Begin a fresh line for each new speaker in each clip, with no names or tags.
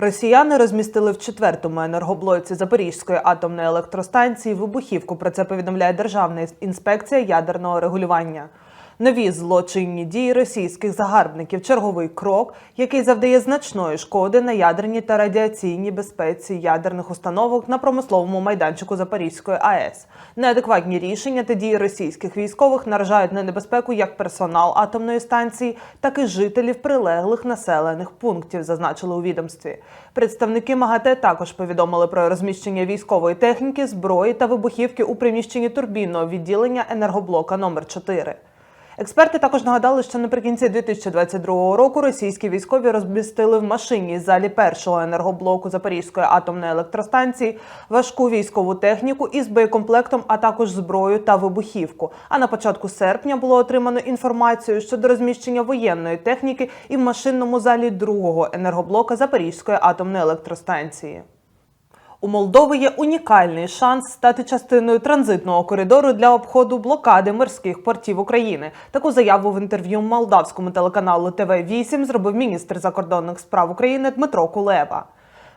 Росіяни розмістили в четвертому енергоблоці Запорізької атомної електростанції вибухівку. Про це повідомляє Державна інспекція ядерного регулювання. Нові злочинні дії російських загарбників черговий крок, який завдає значної шкоди на ядерній та радіаційній безпеці ядерних установок на промисловому майданчику Запорізької АЕС. Неадекватні рішення та дії російських військових наражають на небезпеку як персонал атомної станції, так і жителів прилеглих населених пунктів, зазначили у відомстві. Представники МАГАТЕ також повідомили про розміщення військової техніки, зброї та вибухівки у приміщенні турбінного відділення енергоблока номер 4 Експерти також нагадали, що наприкінці 2022 року російські військові розмістили в машині залі першого енергоблоку Запорізької атомної електростанції важку військову техніку із боєкомплектом, а також зброю та вибухівку. А на початку серпня було отримано інформацію щодо розміщення воєнної техніки і в машинному залі другого енергоблока Запорізької атомної електростанції. У Молдови є унікальний шанс стати частиною транзитного коридору для обходу блокади морських портів України. Таку заяву в інтерв'ю молдавському телеканалу ТВ 8 зробив міністр закордонних справ України Дмитро Кулеба.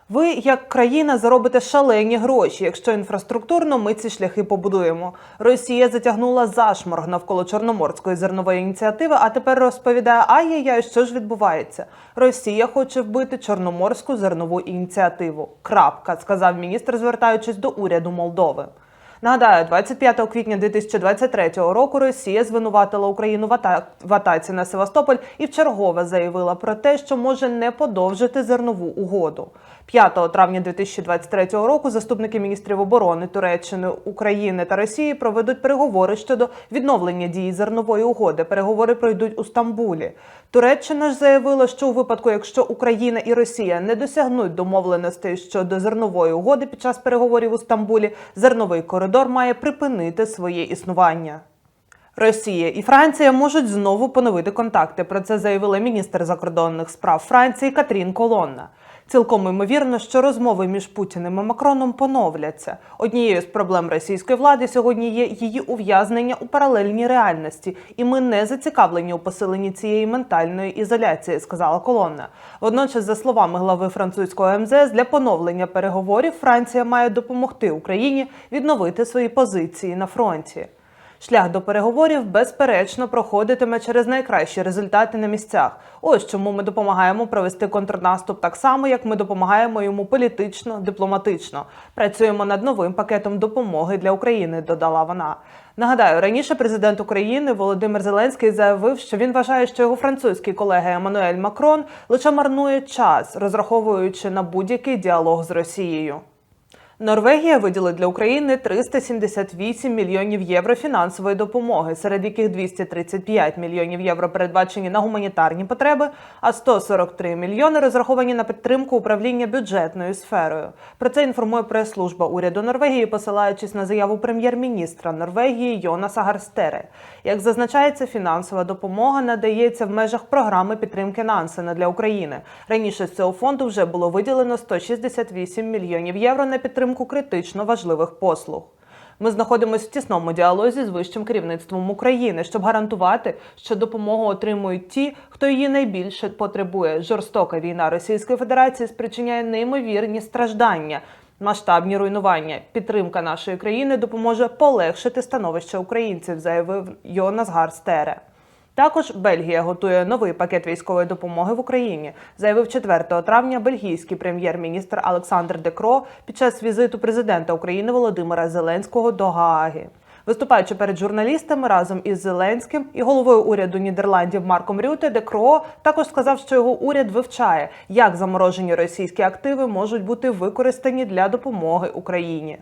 Ви, як країна, заробите шалені гроші, якщо інфраструктурно ми ці шляхи побудуємо. Росія затягнула зашморг навколо Чорноморської зернової ініціативи, а тепер розповідає, ай-яй-яй, що ж відбувається. Росія хоче вбити Чорноморську зернову ініціативу. Крапка, сказав міністр, звертаючись до уряду Молдови. Нагадаю, 25 квітня 2023 року Росія звинуватила Україну в, ата- атаці на Севастополь і вчергове заявила про те, що може не подовжити зернову угоду. 5 травня 2023 року заступники міністрів оборони Туреччини, України та Росії проведуть переговори щодо відновлення дії зернової угоди. Переговори пройдуть у Стамбулі. Туреччина ж заявила, що у випадку, якщо Україна і Росія не досягнуть домовленостей щодо зернової угоди під час переговорів у Стамбулі, зерновий коридор має припинити своє існування. Росія і Франція можуть знову поновити контакти. Про це заявила міністр закордонних справ Франції Катрін Колонна. Цілком ймовірно, що розмови між Путіним і Макроном поновляться. Однією з проблем російської влади сьогодні є її ув'язнення у паралельній реальності, і ми не зацікавлені у посиленні цієї ментальної ізоляції, сказала колонна. Водночас, за словами глави французького МЗС, для поновлення переговорів Франція має допомогти Україні відновити свої позиції на фронті. Шлях до переговорів безперечно проходитиме через найкращі результати на місцях. Ось чому ми допомагаємо провести контрнаступ так само, як ми допомагаємо йому політично, дипломатично. Працюємо над новим пакетом допомоги для України. Додала вона. Нагадаю, раніше президент України Володимир Зеленський заявив, що він вважає, що його французький колега Еммануель Макрон лише марнує час, розраховуючи на будь-який діалог з Росією. Норвегія виділить для України 378 мільйонів євро фінансової допомоги, серед яких 235 мільйонів євро передбачені на гуманітарні потреби, а 143 мільйони розраховані на підтримку управління бюджетною сферою. Про це інформує прес-служба уряду Норвегії, посилаючись на заяву прем'єр-міністра Норвегії Йонаса Гарстере. Як зазначається, фінансова допомога надається в межах програми підтримки Нансена для України. Раніше з цього фонду вже було виділено 168 мільйонів євро на підтримку критично важливих послуг. Ми знаходимося в тісному діалозі з вищим керівництвом України, щоб гарантувати, що допомогу отримують ті, хто її найбільше потребує. Жорстока війна Російської Федерації спричиняє неймовірні страждання. Масштабні руйнування. Підтримка нашої країни допоможе полегшити становище українців, заявив Йонас Гарстере. Також Бельгія готує новий пакет військової допомоги в Україні, заявив 4 травня бельгійський прем'єр-міністр Олександр Декро під час візиту президента України Володимира Зеленського до Гааги. Виступаючи перед журналістами разом із Зеленським і головою уряду Нідерландів Марком Рюте, Декро також сказав, що його уряд вивчає, як заморожені російські активи можуть бути використані для допомоги Україні.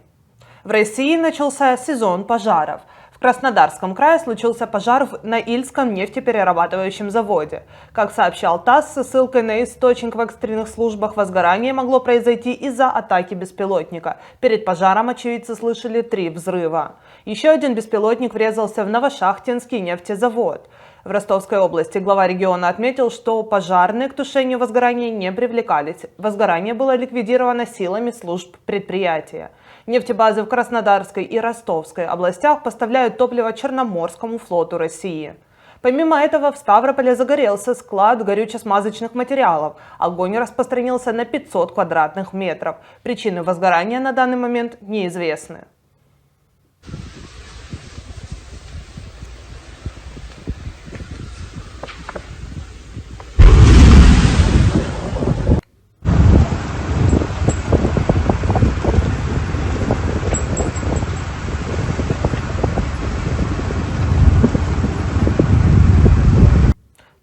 В России начался сезон пожаров. Краснодарском крае случился пожар в Наильском нефтеперерабатывающем заводе. Как сообщал ТАСС со ссылкой на источник в экстренных службах, возгорание могло произойти из-за атаки беспилотника. Перед пожаром очевидцы слышали три взрыва. Еще один беспилотник врезался в Новошахтинский нефтезавод. В Ростовской области глава региона отметил, что пожарные к тушению возгорания не привлекались. Возгорание было ликвидировано силами служб предприятия. Нефтебазы в Краснодарской и Ростовской областях поставляют топливо Черноморскому флоту России. Помимо этого, в Ставрополе загорелся склад горюче-смазочных материалов. Огонь распространился на 500 квадратных метров. Причины возгорания на данный момент неизвестны.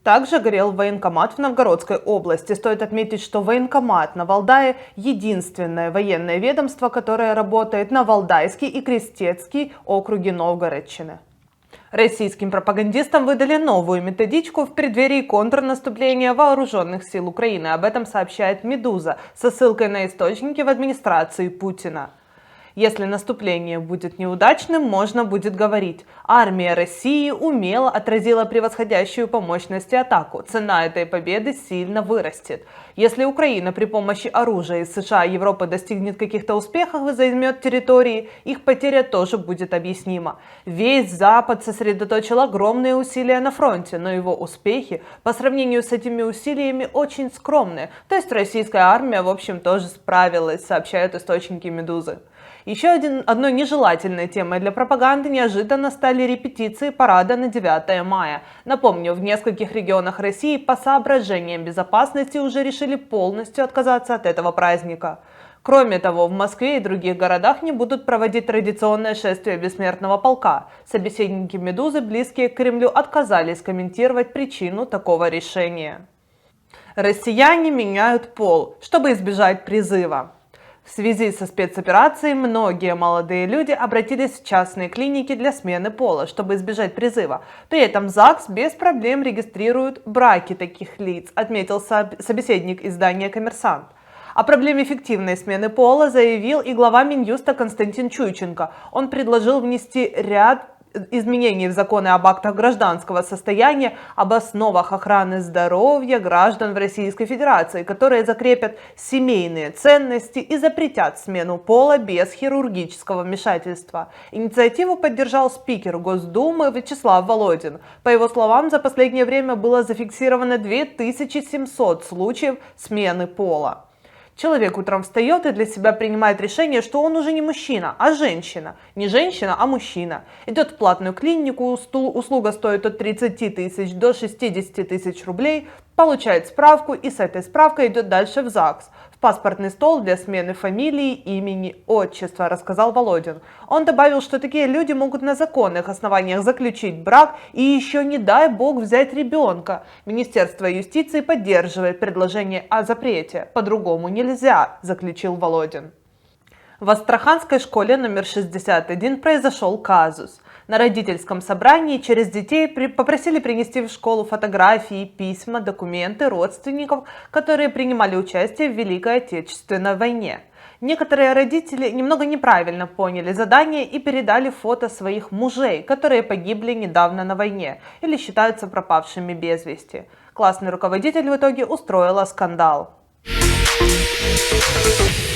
Также горел военкомат в Новгородской области. Стоит отметить, что военкомат на Валдае – единственное военное ведомство, которое работает на Валдайский и Крестецкий округи Новгородчины. Российским пропагандистам выдали новую методичку в преддверии контрнаступления вооруженных сил Украины. Об этом сообщает «Медуза» со ссылкой на источники в администрации Путина. Если наступление будет неудачным, можно будет говорить, армия России умело отразила превосходящую по мощности атаку. Цена этой победы сильно вырастет. Если Украина при помощи оружия из США и Европы достигнет каких-то успехов и займет территории, их потеря тоже будет объяснима. Весь Запад сосредоточил огромные усилия на фронте, но его успехи по сравнению с этими усилиями очень скромные. То есть российская армия, в общем, тоже справилась, сообщают источники «Медузы». Еще один, одной нежелательной темой для пропаганды неожиданно стали репетиции парада на 9 мая. Напомню, в нескольких регионах России по соображениям безопасности уже решили полностью отказаться от этого праздника. Кроме того, в Москве и других городах не будут проводить традиционное шествие бессмертного полка. Собеседники «Медузы», близкие к Кремлю, отказались комментировать причину такого решения. Россияне меняют пол, чтобы избежать призыва. В связи со спецоперацией многие молодые люди обратились в частные клиники для смены пола, чтобы избежать призыва. При этом ЗАГС без проблем регистрирует браки таких лиц, отметил собеседник издания «Коммерсант». О проблеме эффективной смены пола заявил и глава Минюста Константин Чуйченко. Он предложил внести ряд изменений в законы об актах гражданского состояния, об основах охраны здоровья граждан в Российской Федерации, которые закрепят семейные ценности и запретят смену пола без хирургического вмешательства. Инициативу поддержал спикер Госдумы Вячеслав Володин. По его словам, за последнее время было зафиксировано 2700 случаев смены пола. Человек утром встает и для себя принимает решение, что он уже не мужчина, а женщина. Не женщина, а мужчина. Идет в платную клинику, услуга стоит от 30 тысяч до 60 тысяч рублей, получает справку и с этой справкой идет дальше в ЗАГС. В паспортный стол для смены фамилии, имени, отчества, рассказал Володин. Он добавил, что такие люди могут на законных основаниях заключить брак и еще не дай бог взять ребенка. Министерство юстиции поддерживает предложение о запрете. По-другому нельзя, заключил Володин. В Астраханской школе номер 61 произошел казус. На родительском собрании через детей попросили принести в школу фотографии, письма, документы родственников, которые принимали участие в Великой Отечественной войне. Некоторые родители немного неправильно поняли задание и передали фото своих мужей, которые погибли недавно на войне или считаются пропавшими без вести. Классный руководитель в итоге устроила скандал. Thank you.